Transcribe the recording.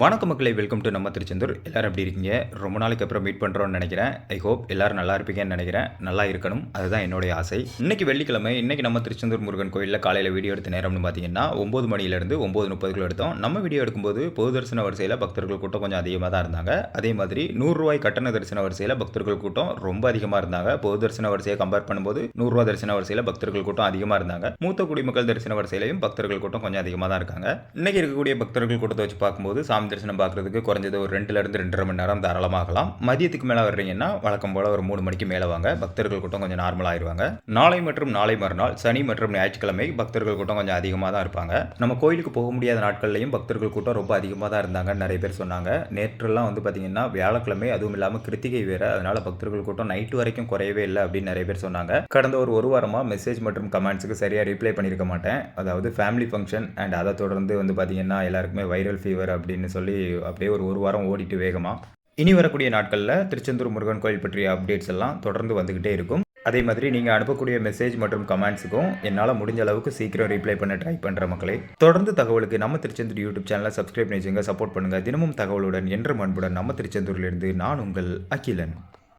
வணக்க மக்களை welcome to நம்ம திருச்செந்தூர். எல்லோரும் எப்படி இருக்கீங்க? ரொம்ப நாளைக்கு அப்புறம் மீட் பண்ணுறோன்னு நினைக்கிறேன். ஐ ஹோப் எல்லாரும் நல்லா இருப்பீங்கன்னு நினைக்கிறேன். நல்லா இருக்கணும். அதுதான் என்னுடைய ஆசை. இன்றைக்கி வெள்ளிக்கிழமை இன்னைக்கு நம்ம திருச்செந்தூர் முருகன் கோயிலில் காலையில் வீடியோ எடுத்த நேரம்னு பார்த்தீங்கன்னா ஒம்பது மணிலேருந்து ஒம்பது முப்பதுக்குள்ள எடுத்தோம். நம்ம வீடியோ எடுக்கும்போது பொது தரிசன வரிசையில் பக்தர்கள் கூட்டம் கொஞ்சம் அதிகமாக தான் இருந்தாங்க. அதே மாதிரி நூறுரூவாய் கட்டண தரிசன வரிசையில் பக்தர்கள் கூட்டம் ரொம்ப அதிகமாக இருந்தாங்க. பொது தரிசன வரிசையை கம்பேர் பண்ணும்போது நூறுரூவா தரிசன வரிசையில் பக்தர்கள் கூட்டம் அதிகமாக இருந்தாங்க. மூத்த குடிமக்கள் தரிசன வரிசையிலையும் பக்தர்கள் கூட்டம் கொஞ்சம் அதிகமாக தான் இருக்காங்க. இன்றைக்கி இருக்கக்கூடிய பக்தர்கள் கூட்டத்தை வச்சு பார்க்கும்போது சாமி தரிசனம் பார்க்குறதுக்கு குறைஞ்சது ஒரு ரெண்டுலேருந்து ரெண்டரை மணி நேரம் தாராளமாகலாம். மதியத்துக்கு மேலே வர்றீங்கன்னா வழக்கம் போல ஒரு மூணு மணிக்கு மேலே வாங்க. பக்தர்கள் கூட்டம் கொஞ்சம் நார்மலாக ஆயிடுவாங்க நாளை மற்றும் நாளை மறுநாள் சனி மற்றும் ஞாயிற்றுக்கிழமை பக்தர்கள் கூட்டம் கொஞ்சம் அதிகமாக தான் இருப்பாங்க. நம்ம கோயிலுக்கு போக முடியாத நாட்கள்லையும் பக்தர்கள் கூட்டம் ரொம்ப அதிகமாக தான் இருந்தாங்கன்னு நிறைய பேர் சொன்னாங்க. நேற்றுலாம் வந்து பார்த்தீங்கன்னா வியாழக்கிழமை அதுவும் இல்லாமல் கிருத்திகை வேறு. அதனால பக்தர்கள் கூட்டம் நைட்டு வரைக்கும் குறையவே இல்லை அப்படின்னு நிறைய பேர் சொன்னாங்க. கடந்த ஒரு ஒரு வாரமாக மெசேஜ் மற்றும் கமெண்ட்ஸுக்கு சரியாக ரிப்ளை பண்ணியிருக்க மாட்டேன். அதாவது ஃபேமிலி ஃபங்க்ஷன் அண்ட் அதை தொடர்ந்து வந்து பார்த்தீங்கன்னா எல்லாருக்குமே வைரல் ஃபீவர் அப்படின்னு அப்படின்னு சொல்லி அப்படியே ஒரு ஒரு வாரம் ஓடிட்டு வேகமாக இனி வரக்கூடிய நாட்களில் திருச்செந்தூர் முருகன் கோயில் பற்றிய அப்டேட்ஸ் எல்லாம் தொடர்ந்து வந்துக்கிட்டே இருக்கும். அதே மாதிரி நீங்கள் அனுப்பக்கூடிய மெசேஜ் மற்றும் கமெண்ட்ஸுக்கும் என்னால் முடிஞ்ச அளவுக்கு சீக்கிரம் ரிப்ளை பண்ண ட்ரை பண்ணுற மக்களே தொடர்ந்து தகவலுக்கு நம்ம திருச்செந்தூர் யூடியூப் சேனலை சப்ஸ்கிரைப் பண்ணி வச்சுங்க சப்போர்ட் பண்ணுங்கள் தினமும் தகவலுடன் என்ற அன்புடன் நம்ம திருச்செந்தூர்லேருந்து நான் உங்கள் அகிலன்.